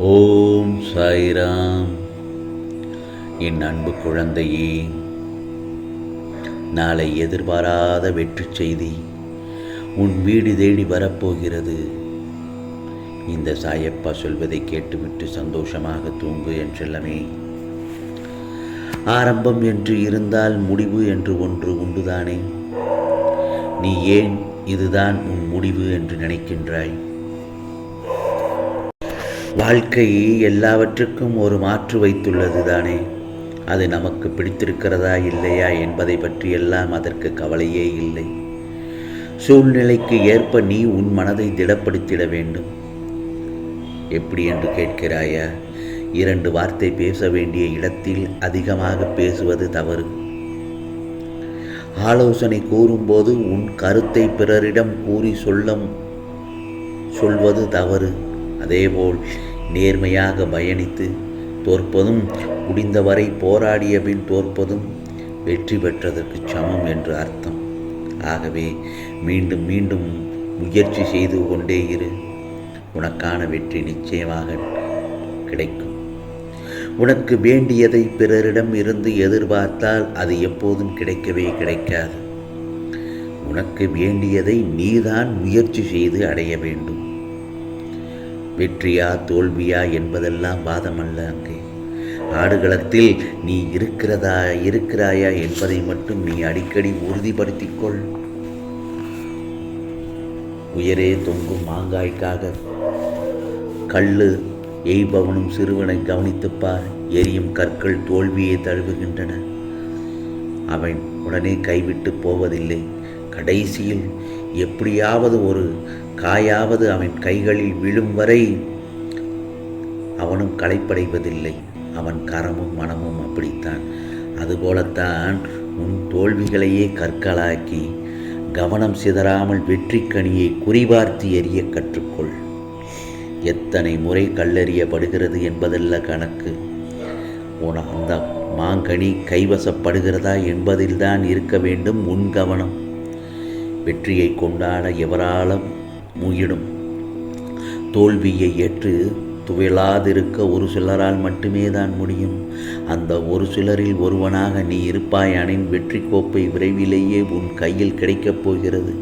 ஓம் சாய்ராம். என் அன்பு குழந்தையே நாளை எதிர்பாராத வெற்றி செய்தி உன் வீடு தேடி வரப்போகிறது. இந்த சாயப்பா சொல்வதை கேட்டுவிட்டு சந்தோஷமாக தூங்கு என் செல்லமே. ஆரம்பம் என்று இருந்தால் முடிவு என்று ஒன்று உண்டுதானே? நீ ஏன் இதுதான் உன் முடிவு என்று நினைக்கின்றாய்? வாழ்க்கை எல்லாவற்றுக்கும் ஒரு மாற்று வைத்துள்ளது தானே? அது நமக்கு பிடித்திருக்கிறதா இல்லையா என்பதை பற்றியெல்லாம் அதற்கு கவலையே இல்லை. சூழ்நிலைக்கு ஏற்ப நீ உன் மனதை திடப்படுத்திட வேண்டும். எப்படி என்று கேட்கிறாயா? இரண்டு வார்த்தை பேச வேண்டிய இடத்தில் அதிகமாக பேசுவது தவறு. ஆலோசனை கூறும்போது உன் கருத்தை பிறரிடம் கூறி சொல்ல சொல்வது தவறு. அதேபோல் நேர்மையாக பயணித்து தோற்பதும் முடிந்தவரை போராடிய பின் தோற்பதும் வெற்றி பெற்றதற்கு சமம் என்று அர்த்தம். ஆகவே மீண்டும் மீண்டும் முயற்சி செய்து கொண்டே இரு. உனக்கான வெற்றி நிச்சயமாக கிடைக்கும். உனக்கு வேண்டியதை பிறரிடம் இருந்து எதிர்பார்த்தால் அது எப்போதும் கிடைக்கவே கிடைக்காது. உனக்கு வேண்டியதை நீதான் முயற்சி செய்து அடைய வேண்டும். வெற்றியா தோல்வியா என்பதெல்லாம் வாதமல்ல அங்கே. ஆடுகளத்தில் நீ இருக்கிறதா இருக்கிறாயா என்பதை மட்டும் நீ அடிக்கடி உறுதிப்படுத்திக் கொள் உயரே தொங்கும் மாங்காய்க்காக கல்லு எய்பவனும் சிறுவனை கவனித்துப்பார். எரியும் கற்கள் தோல்வியை தழுவுகின்றன. அவன் உடனே கைவிட்டு போவதில்லை. கடைசியில் எப்படியாவது ஒரு காயாவது அவன் கைகளில் விழும் வரை அவனும் களைப்படைவதில்லை. அவன் கரமும் மனமும் அப்படித்தான். அதுபோலத்தான் உன் தோல்விகளையே கற்களாக்கி கவனம் சிதறாமல் வெற்றி கனியை குறிபார்த்து எரிய கற்றுக்கொள். எத்தனை முறை கல்லறியப்படுகிறது என்பதல்ல கணக்கு. உன அந்த மாங்கனி கைவசப்படுகிறதா என்பதில்தான் இருக்க வேண்டும் உன் கவனம். வெற்றியை கொண்டாட எவராலும் முயிடும் தோல்வியை ஏற்று துவலாதிருக்க ஒரு சிலரால் மட்டுமே தான் முடியும். அந்த ஒரு சிலரில் ஒருவனாக நீ இருப்பாயானின் வெற்றி கோப்பை விரைவிலேயே உன் கையில் கிடைக்கப் போகிறது.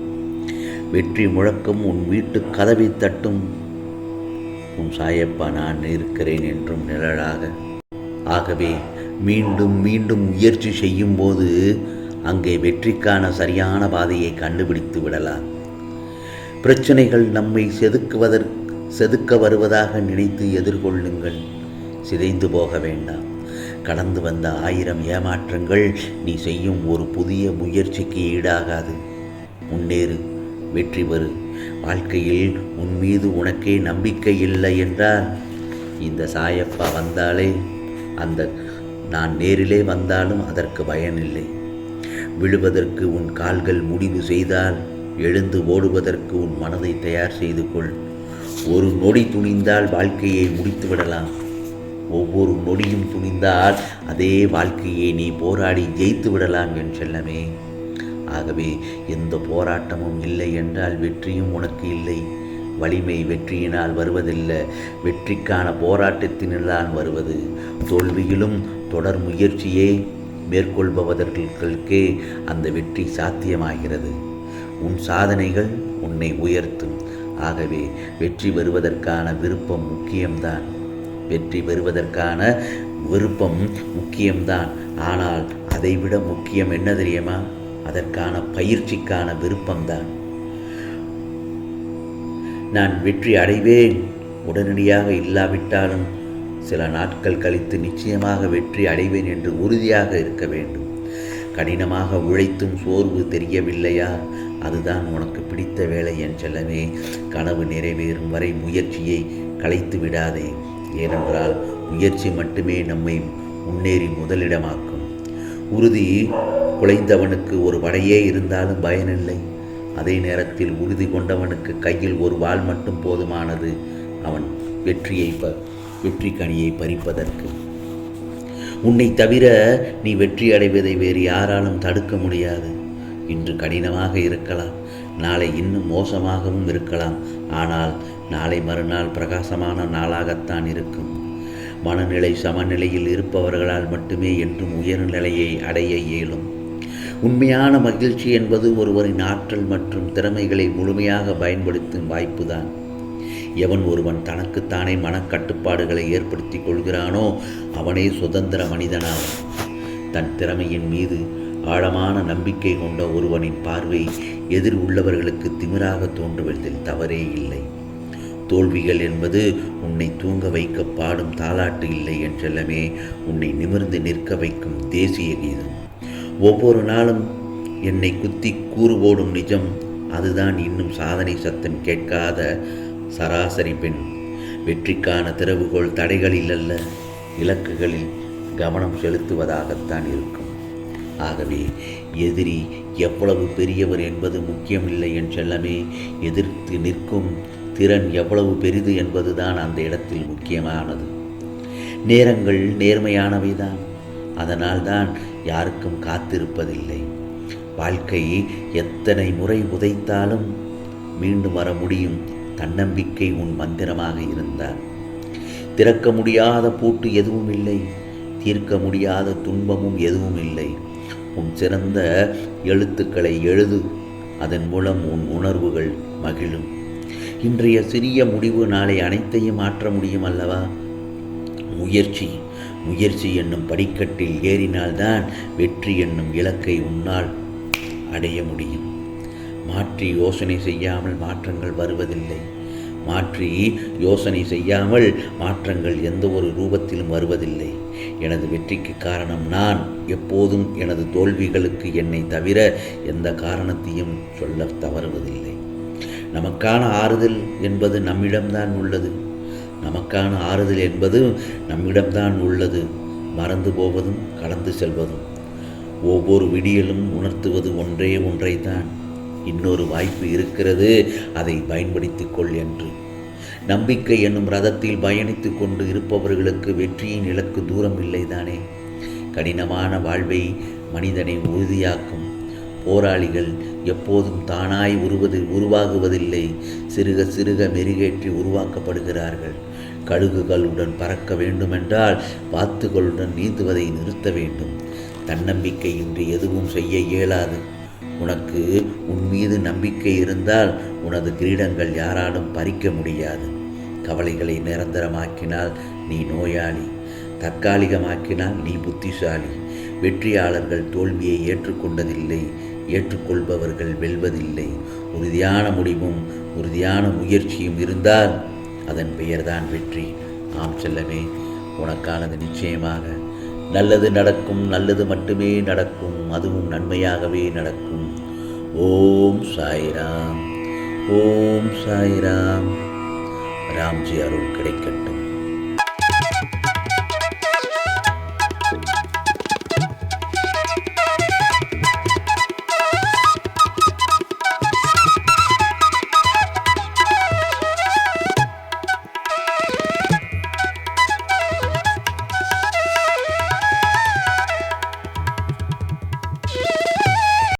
வெற்றி முழக்கம் உன் வீட்டு கதவை தட்டும். உன் சாயப்பா நான் இருக்கிறேன் என்றும் நிழலாக. ஆகவே மீண்டும் மீண்டும் முயற்சி செய்யும்போது அங்கே வெற்றிக்கான சரியான பாதையை கண்டுபிடித்து விடலாம். பிரச்சனைகள் நம்மை செதுக்குவதற்கு செதுக்க வருவதாக நினைத்து எதிர்கொள்ளுங்கள். சிதைந்து போக வேண்டாம். கடந்து வந்த ஆயிரம் ஏமாற்றங்கள் நீ செய்யும் ஒரு புதிய முயற்சிக்கு ஈடாகாது. முன்னேறு வெற்றி பெறு. வாழ்க்கையில் உன் மீது உனக்கே நம்பிக்கை இல்லை என்றால் இந்த சாயப்பா வந்தாலே அந்த நான் நேரிலே வந்தாலும் அதற்கு பயனில்லை. விழுவதற்கு உன் கால்கள் முடிவு செய்தால் எழுந்து ஓடுவதற்கு உன் மனதை தயார் செய்து கொள். ஒரு நொடி துணிந்தால் வாழ்க்கையை முடித்து விடலாம். ஒவ்வொரு நொடியும் துணிந்தால் அதே வாழ்க்கையை நீ போராடி ஜெயித்து விடலாம் என் செல்லமே. ஆகவே எந்த போராட்டமும் இல்லை என்றால் வெற்றியும் உனக்கு இல்லை. வலிமை வெற்றியினால் வருவதில்லை. வெற்றிக்கான போராட்டத்தினால் வருவது. தோல்வியிலும் தொடர் முயற்சியே மேற்கொள்பவர்களுக்கே அந்த வெற்றி சாத்தியமாகிறது. உன் சாதனைகள் உன்னை உயர்த்தும். ஆகவே வெற்றி பெறுவதற்கான விருப்பம் முக்கியம்தான். வெற்றி பெறுவதற்கான விருப்பம் முக்கியம்தான். ஆனால் அதைவிட முக்கியம் என்ன தெரியுமா? அதற்கான பயிற்சிக்கான விருப்பம்தான். நான் வெற்றி அடைவேன். உடனடியாக இல்லாவிட்டாலும் சில நாட்கள் கழித்து நிச்சயமாக வெற்றி அடைவேன் என்று உறுதியாக இருக்க வேண்டும். கடினமாக உழைத்தும் சோர்வு தெரியவில்லையா? அதுதான் உனக்கு பிடித்த வேலை என் செல்லமே. கனவு நிறைவேறும் வரை முயற்சியை கலைத்து விடாதே. ஏனென்றால் முயற்சி மட்டுமே நம்மை முன்னேறி முதலிடமாக்கும். உறுதி குலைந்தவனுக்கு ஒரு வடையே இருந்தாலும் பயனில்லை. அதே நேரத்தில் உறுதி கொண்டவனுக்கு கையில் ஒரு வாள் மட்டும் போதுமானது. அவன் வெற்றியை ப வெற்றி கனியை பறிப்பதற்கு. உன்னை தவிர நீ வெற்றி அடைவதை வேறு யாராலும் தடுக்க முடியாது. இன்று கடினமாக இருக்கலாம். நாளை இன்னும் மோசமாகவும் இருக்கலாம். ஆனால் நாளை மறுநாள் பிரகாசமான நாளாகத்தான் இருக்கும். மனநிலை சமநிலையில் இருப்பவர்களால் மட்டுமே என்றும் உயர்நிலையை அடைய இயலும். உண்மையான மகிழ்ச்சி என்பது ஒருவரின் ஆற்றல் மற்றும் திறமைகளை முழுமையாக பயன்படுத்தும் வாய்ப்புதான். எவன் ஒருவன் தனக்குத்தானே மனக்கட்டுப்பாடுகளை ஏற்படுத்தி கொள்கிறானோ அவனே சுதந்திர மனிதனாகும் தன் திறமையின் மீது ஆழமான நம்பிக்கை கொண்ட ஒருவனின் பார்வை எதிர் உள்ளவர்களுக்கு திமிராக தோன்றுவதில் தவறே இல்லை. தோல்விகள் என்பது உன்னை தூங்க வைக்க பாடும் தாலாட்டு இல்லை என்றெல்லாமே உன்னை நிமிர்ந்து நிற்க வைக்கும் தேசிய கீதம். ஒவ்வொரு நாளும் என்னை குத்தி கூறு போடும் நிஜம் அதுதான் இன்னும் சாதனை சத்தம் கேட்காத சராசரி பெண் வெற்றிக்கான திறவுகோள் தடைகளில் அல்ல இலக்குகளில் கவனம் செலுத்துவதாகத்தான் இருக்கும். ஆகவே எதிரி எவ்வளவு பெரியவர் என்பது முக்கியமில்லை என்றெல்லாமே எதிர்த்து நிற்கும் திறன் எவ்வளவு பெரிது என்பதுதான் அந்த இடத்தில் முக்கியமானது. நேரங்கள் நேர்மையானவைதான். அதனால்தான் யாருக்கும் காத்திருப்பதில்லை. வாழ்க்கை எத்தனை முறை உதைத்தாலும் மீண்டும் வர முடியும். தன்னம்பிக்கை உன் மந்திரமாக இருந்தார். திறக்க முடியாத பூட்டு எதுவும் இல்லை. தீர்க்க முடியாத துன்பமும் எதுவும் இல்லை. உன் சிறந்த எழுத்துக்களை எழுது. அதன் மூலம் உன் உணர்வுகள் மகிழும். இன்றைய சிறிய முடிவு நாளை அனைத்தையும் மாற்ற முடியும் அல்லவா? முயற்சி. முயற்சி என்னும் படிக்கட்டில் ஏறினால்தான் வெற்றி என்னும் இலக்கை உன்னால் அடைய முடியும். மாற்றி யோசனை செய்யாமல் மாற்றங்கள் வருவதில்லை. மாற்றி யோசனை செய்யாமல் மாற்றங்கள் எந்த ஒரு ரூபத்திலும் வருவதில்லை. எனது வெற்றிக்கு காரணம் நான். எப்போதும் எனது தோல்விகளுக்கு என்னை தவிர எந்த காரணத்தையும் சொல்ல தவறுவதில்லை. நமக்கான ஆறுதல் என்பது நம்மிடம்தான் உள்ளது. நமக்கான ஆறுதல் என்பது நம்மிடம்தான் உள்ளது. மறந்து போவதும் கடந்து செல்வதும். ஒவ்வொரு விடியலும் உணர்த்துவது ஒன்றே ஒன்றைத்தான். இன்னொரு வாய்ப்பு இருக்கிறது. அதை பயன்படுத்திக்கொள் என்று. நம்பிக்கை என்னும் ரதத்தில் பயணித்து கொண்டு இருப்பவர்களுக்கு வெற்றியின் இலக்கு தூரம் இல்லைதானே? கடினமான வாழ்வை மனிதனை உறுதியாக்கும் போராளிகள் எப்போதும் தானாய் உருவது உருவாகுவதில்லை. சிறுக சிறுக மெருகேற்றி உருவாக்கப்படுகிறார்கள். கழுகுகளுடன் பறக்க வேண்டுமென்றால் வாத்துகளுடன் நீந்துவதை நிறுத்த வேண்டும். தன்னம்பிக்கையின்றி எதுவும் செய்ய இயலாது. உனக்கு உன் மீது நம்பிக்கை இருந்தால் உனது கிரீடங்கள் யாராலும் பறிக்க முடியாது. கவலைகளை நிரந்தரமாக்கினால் நீ நோயாளி. தற்காலிகமாக்கினால் நீ புத்திசாலி. வெற்றியாளர்கள் தோல்வியை ஏற்றுக்கொண்டதில்லை ஏற்றுக்கொள்பவர்கள் வெல்வதில்லை. உறுதியான முடிவும் உறுதியான முயற்சியும் இருந்தால் அதன் பெயர்தான் வெற்றி. ஆம் செல்லமே உனக்கானது நிச்சயமாக. நல்லது நடக்கும் நல்லது மட்டுமே நடக்கும். அதுவும் நன்மையாகவே நடக்கும். ஓம் சாய்ராம் ஓம் சாய்ராம். ராம்ஜி அருள் கிடைக்கட்டும்.